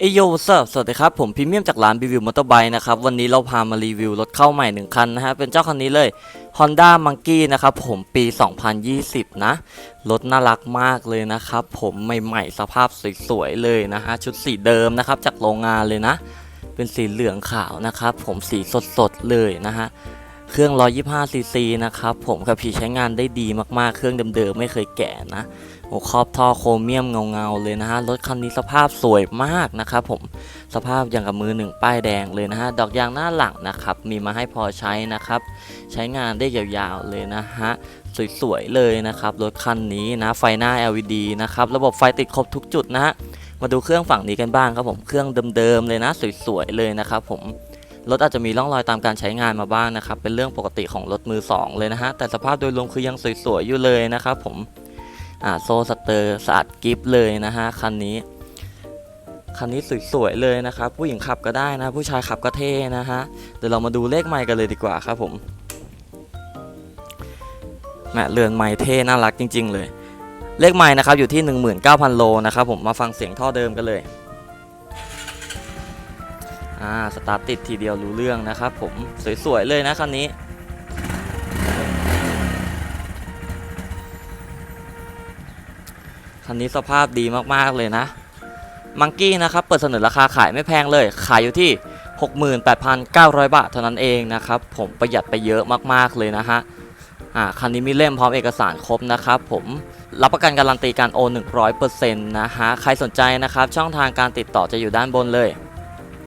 เอยโยสวัสสวัสดีครับ ผมพรีเมียมจากร้านรีวิวมอเตอร์ไบค์นะครับ วันนี้เราพามารีวิวรถเข้าใหม่หนึ่งคันนะฮะ เป็นเจ้าคันนี้เลย Honda Monkey นะครับผมปี 2020 นะ รถน่ารักมากเลยนะครับผมใหม่ๆ สภาพสวยๆ เลยนะฮะ ชุดสีเดิมนะครับ จากโรงงานเลยนะ เป็นสีเหลืองขาวนะครับ ผมสีสดๆ เลยนะฮะ เครื่อง 125ซีซีนะครับผมขับขี่ใช้งานได้ดีมากๆ เครื่องเดิมๆไม่เคยแก่นะโอ้ครอบท่อโครเมียมเงาๆเลยนะฮะ รถคันนี้สภาพสวยมากนะครับผม สภาพอย่างกับมือหนึ่งป้ายแดงเลยนะฮะ ดอกยางหน้าหลังนะครับ มีมาให้พอใช้นะครับ ใช้งานได้ยาวๆเลยนะฮะ สวยๆเลยนะครับ รถคันนี้นะ ไฟหน้า LED นะครับ ระบบไฟติดครบทุกจุดนะฮะ มาดูเครื่องฝั่งนี้กันบ้างครับผม เครื่องเดิมๆเลยนะ สวยๆเลยนะครับผม รถอาจจะมีร่องรอยตามการใช้งานมาบ้างนะครับ เป็นเรื่องปกติของรถมือสองเลยนะฮะ แต่สภาพโดยรวมคือยังสวยๆอยู่เลยนะครับผม อ่าโซ่สเตอร์สะอาดกิฟเลยนะฮะคันนี้ คันนี้สวยๆเลยนะครับ ผู้หญิงขับก็ได้นะ ผู้ชายขับก็เท่นะฮะ เดี๋ยวเรามาดูเลขไมค์กันเลยดีกว่าครับผมแหมเรือนไมค์เท่น่ารักจริง ๆ เลย เลขไมค์นะครับอยู่ที่ 19,000 โลนะครับผม มาฟังเสียงท่อเดิมกันเลย อ่าสตาร์ทติดทีเดียวรู้เรื่องนะครับผมสวยๆเลยนะคันนี้คันนี้สภาพดีมากๆเลยนะมังกี้นะครับเปิดเสนอราคาขายไม่แพงเลย ขายอยู่ที่ 68,900 บาทเท่านั้นเองนะครับผมประหยัดไปเยอะมากๆเลยนะฮะอ่าคันนี้มีเล่มพร้อมเอกสารครบนะครับผมรับประกันการันตีการโอน 100%นะฮะใครสนใจนะครับช่องทางการติดต่อจะอยู่ด้านบนเลย